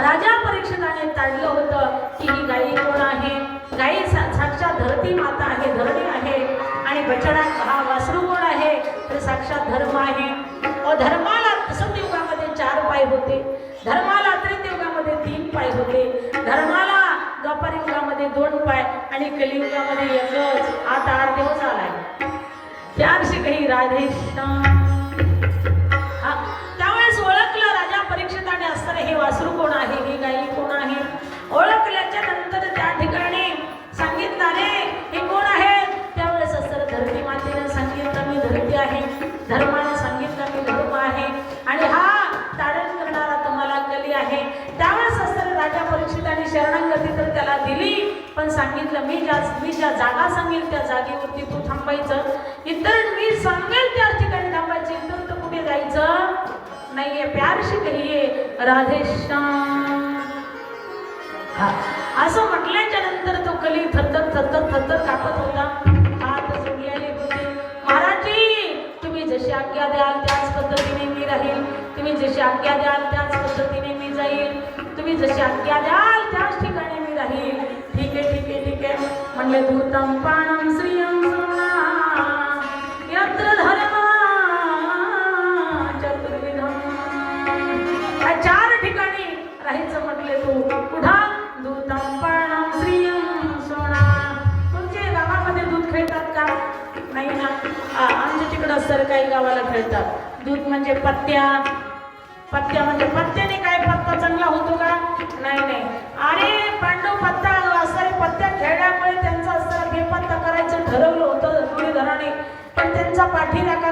राजा परीक्षकाने ताडलं होतं. की ही गाई कोण आहे? गाई सा- साक्षात धरती माता आहे धरणी आहे. आणि बछडा हा वासरू कोण आहे? तर साक्षात धर्म आहे. व धर्माला सत युगामध्ये चार पाय होते. धर्माला त्रेत युगामध्ये तीन पाय होते. धर्माला द्वापार युगामध्ये दोन पाय आणि कलियुगामध्ये एकच. आता आठ दिवस आलाय. त्यादिवशी काही राधेश्याम धर्माने सांगितलं मी धर्म आहे. आणि हा ताडण करणारा तुम्हाला कली आहे. त्यावेळेस असताना राजा परीक्षिताने शरणागती तर त्याला दिली. पण सांगितलं मी ज्या मी ज्या जागा सांगेल त्या जागेवरती तू थांबायचं. इतर मी सांगेल त्या ठिकाणी थांबायचं. इतर तर कुठे जायचं नाहीये. प्यारशी कहिये राधेश्याम हा. असं म्हटल्याच्या नंतर तो कली थरथर थरथर थरथर कापत होता. तुम्ही जशी आज्ञा द्याल त्याच पद्धतीने मी जाईल. तुम्ही जशी आज्ञा द्याल त्याच ठिकाणी मी राहील. ठीक आहे ठीक आहे ठीक आहे. म्हणले दूतम पाणम श्रियम यत्र धर्म चतुर्विधम. चार ठिकाणी राहायचं म्हटले तू. पुढा दूतम पाणम श्रियम सोना तुमचे गावामध्ये दूध खेळतात का? नाही ना. आ, आमच्या तिकडं सरकारी गावाला खेळतात. दूध म्हणजे पत्त्या पत्त्या म्हणजे पत्त्याने काय पत्ता चांगला होतो का? नाही नाही. अरे पांडव पत्ता असं पत्त्या खेळल्यामुळे त्यांचा असं बेपत्ता करायचं ठरवलं होतं धुळीधराने पण त्यांचा पाठीराखा